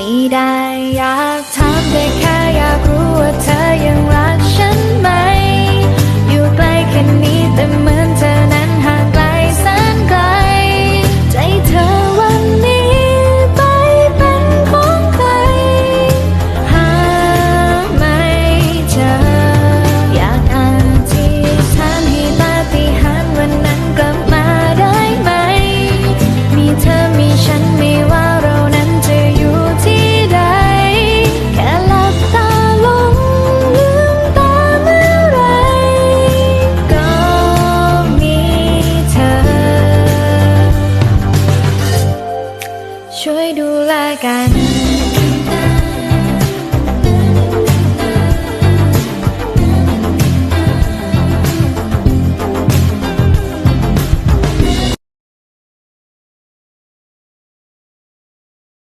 นี้ได้อยากถามได้แค่ ช่วยดูแลกัน